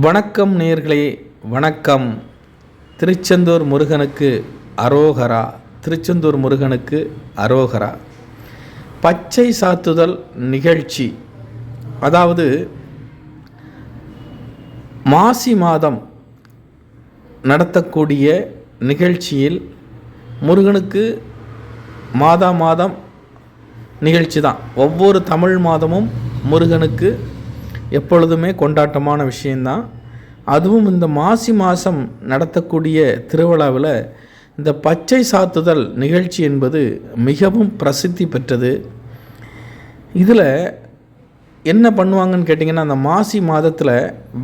வணக்கம் நேர்களே வணக்கம். திருச்செந்தூர் முருகனுக்கு அரோகரா திருச்செந்தூர் முருகனுக்கு அரோகரா. பச்சை சாத்துதல் நிகழ்ச்சி. அதாவது மாசி மாதம் நடத்தக்கூடிய நிகழ்ச்சியில் முருகனுக்கு மாதா மாதம் நிகழ்ச்சி தான் ஒவ்வொரு தமிழ் மாதமும் முருகனுக்கு எப்பொழுதுமே கொண்டாட்டமான விஷயந்தான். அதுவும் இந்த மாசி மாதம் நடத்தக்கூடிய திருவிழாவில் இந்த பச்சை சாத்துதல் நிகழ்ச்சி என்பது மிகவும் பிரசித்தி பெற்றது. இதில் என்ன பண்ணுவாங்கன்னு கேட்டிங்கன்னா அந்த மாசி மாதத்தில்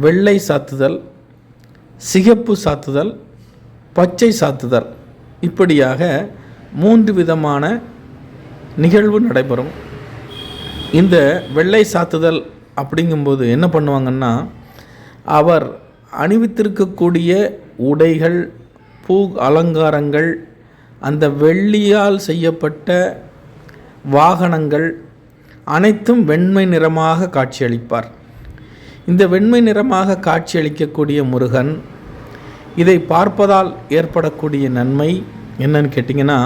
வெள்ளை சாத்துதல் சிகப்பு சாத்துதல் பச்சை சாத்துதல் இப்படியாக மூன்று விதமான நிகழ்வு நடைபெறும். இந்த வெள்ளை சாத்துதல் அப்படிங்கும்போது என்ன பண்ணுவாங்கன்னா அவர் அணிவித்திருக்கக்கூடிய உடைகள் பூ அலங்காரங்கள் அந்த வெள்ளியால் செய்யப்பட்ட வாகனங்கள் அனைத்தும் வெண்மை நிறமாக காட்சியளிப்பார். இந்த வெண்மை நிறமாக காட்சியளிக்கக்கூடிய முருகன் இதை பார்ப்பதால் ஏற்படக்கூடிய நன்மை என்னன்னு கேட்டிங்கன்னா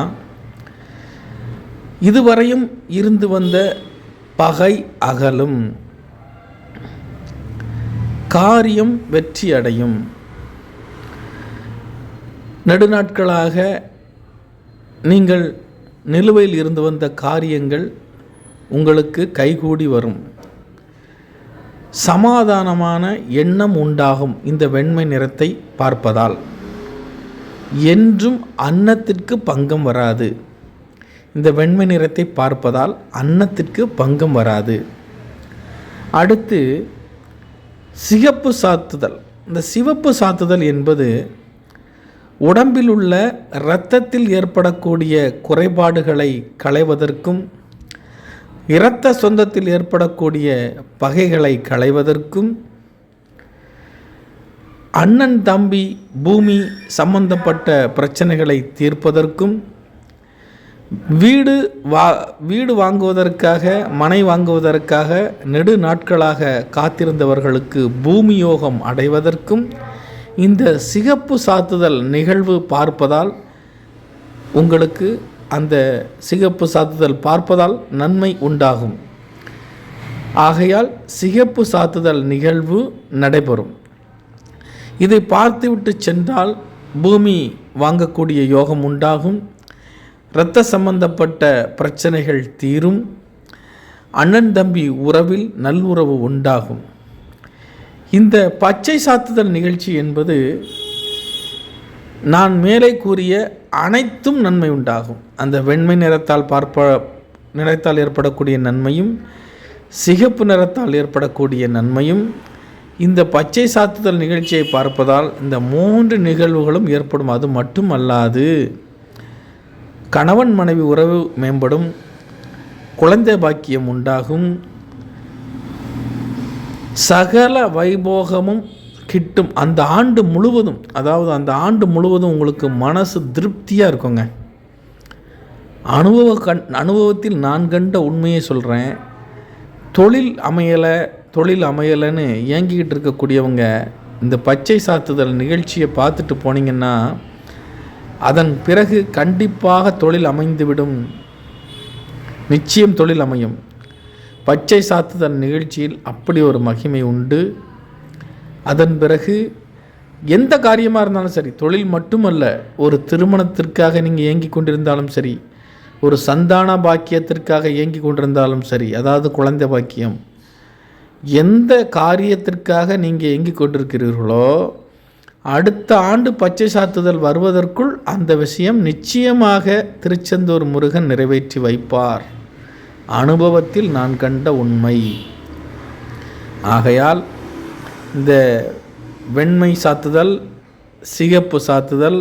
இதுவரையும் இருந்து வந்த பகை அகலும். காரியம் வெற்றி அடையும். நெடுநாட்களாக நீங்கள் நிலுவையில் இருந்து வந்த காரியங்கள் உங்களுக்கு கைகூடி வரும். சமாதானமான எண்ணம் உண்டாகும் இந்த வெண்மை நிறத்தை பார்ப்பதால். என்றும் அன்னத்திற்கு பங்கம் வராது. இந்த வெண்மை நிறத்தை பார்ப்பதால் அன்னத்திற்கு பங்கம் வராது. அடுத்து சிகப்பு சாத்துதல். இந்த சிவப்பு சாத்துதல் என்பது உடம்பில் உள்ள இரத்தத்தில் ஏற்படக்கூடிய குறைபாடுகளை களைவதற்கும் இரத்த சொந்தத்தில் ஏற்படக்கூடிய பகைகளை களைவதற்கும் அண்ணன் தம்பி பூமி சம்பந்தப்பட்ட பிரச்சனைகளை தீர்ப்பதற்கும் வீடு வா வீடு வாங்குவதற்காக மனை வாங்குவதற்காக நெடு நாட்களாக காத்திருந்தவர்களுக்கு பூமி யோகம் அடைவதற்கும் இந்த சிகப்பு சாத்துதல் நிகழ்வு பார்ப்பதால் உங்களுக்கு அந்த சிகப்பு சாத்துதல் பார்ப்பதால் நன்மை உண்டாகும். ஆகையால் சிகப்பு சாத்துதல் நிகழ்வு நடைபெறும். இதை பார்த்துவிட்டு சென்றால் பூமி வாங்கக்கூடிய யோகம் உண்டாகும். இரத்த சம்பந்தப்பட்ட பிரச்சனைகள் தீரும். அண்ணன் தம்பி உறவில் நல்லுறவு உண்டாகும். இந்த பச்சை சாத்துதல் நிகழ்ச்சி என்பது நான் மேலே கூறிய அனைத்தும் நன்மை உண்டாகும். அந்த வெண்மை நிறத்தால் பார்ப்ப நிறத்தால் ஏற்படக்கூடிய நன்மையும் சிகப்பு நிறத்தால் ஏற்படக்கூடிய நன்மையும் இந்த பச்சை சாத்துதல் நிகழ்ச்சியை பார்ப்பதால் இந்த மூன்று நிகழ்வுகளும் ஏற்படும். அது மட்டும் அல்லாது கணவன் மனைவி உறவு மேம்படும் குழந்தை பாக்கியம் உண்டாகும். சகல வைபோகமும் கிட்டும். அந்த ஆண்டு முழுவதும் அதாவது அந்த ஆண்டு முழுவதும் உங்களுக்கு மனசு திருப்தியாக இருக்குங்க. அனுபவ கண் அனுபவத்தில் நான் கண்ட உண்மையை சொல்கிறேன் தொழில் அமையலை தொழில் அமையலைன்னு இயங்கிக்கிட்டு இருக்கக்கூடியவங்க இந்த பச்சை சாத்துதல் நிகழ்ச்சியை பார்த்துட்டு போனீங்கன்னா அதன் பிறகு கண்டிப்பாக தொழில் அமைந்துவிடும். நிச்சயம் தொழில் அமையும். பச்சை சாத்துதல் நிகழ்ச்சியில் அப்படி ஒரு மகிமை உண்டு. அதன் பிறகு எந்த காரியமாக இருந்தாலும் சரி தொழில் மட்டுமல்ல ஒரு திருமணத்திற்காக நீங்கள் இயங்கி கொண்டிருந்தாலும் சரி ஒரு சந்தான பாக்கியத்திற்காக இயங்கி கொண்டிருந்தாலும் சரி அதாவது குழந்தை பாக்கியம் எந்த காரியத்திற்காக நீங்கள் இயங்கி கொண்டிருக்கிறீர்களோ அடுத்த ஆண்டு பச்சை சாத்துதல் வருவதற்குள் அந்த விஷயம் நிச்சயமாக திருச்செந்தூர் முருகன் நிறைவேற்றி வைப்பார். அனுபவத்தில் நான் கண்ட உண்மை. ஆகையால் இந்த வெண்மை சாத்துதல் சிகப்பு சாத்துதல்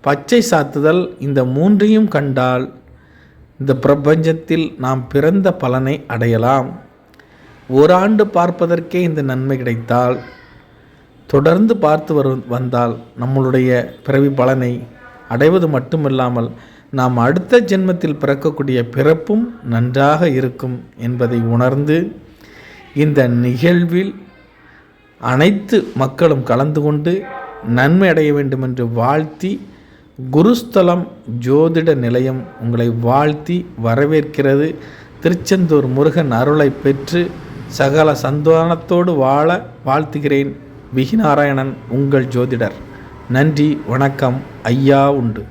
பச்சை சாத்துதல் இந்த மூன்றையும் கண்டால் இந்த பிரபஞ்சத்தில் நாம் பிறந்த பலனை அடையலாம். ஓராண்டு பார்ப்பதற்கே இந்த நன்மை கிடைத்தால் தொடர்ந்து பார்த்து வரு வந்தால் நம்மளுடைய பிறவி பலனை அடைவது மட்டுமில்லாமல் நாம் அடுத்த ஜென்மத்தில் பிறக்கக்கூடிய பிறப்பும் நன்றாக இருக்கும் என்பதை உணர்ந்து இந்த நிகழ்வில் அனைத்து மக்களும் கலந்து கொண்டு நன்மை அடைய வேண்டும் என்று வாழ்த்தி குருஸ்தலம் ஜோதிட நிலையம் உங்களை வாழ்த்தி வரவேற்கிறது. திருச்செந்தூர் முருகன் அருளை பெற்று சகல சந்தானத்தோடு வாழ வாழ்த்துகிறேன். விகிநாராயணன் உங்கள் ஜோதிடர். நன்றி வணக்கம் ஐயா உண்டு.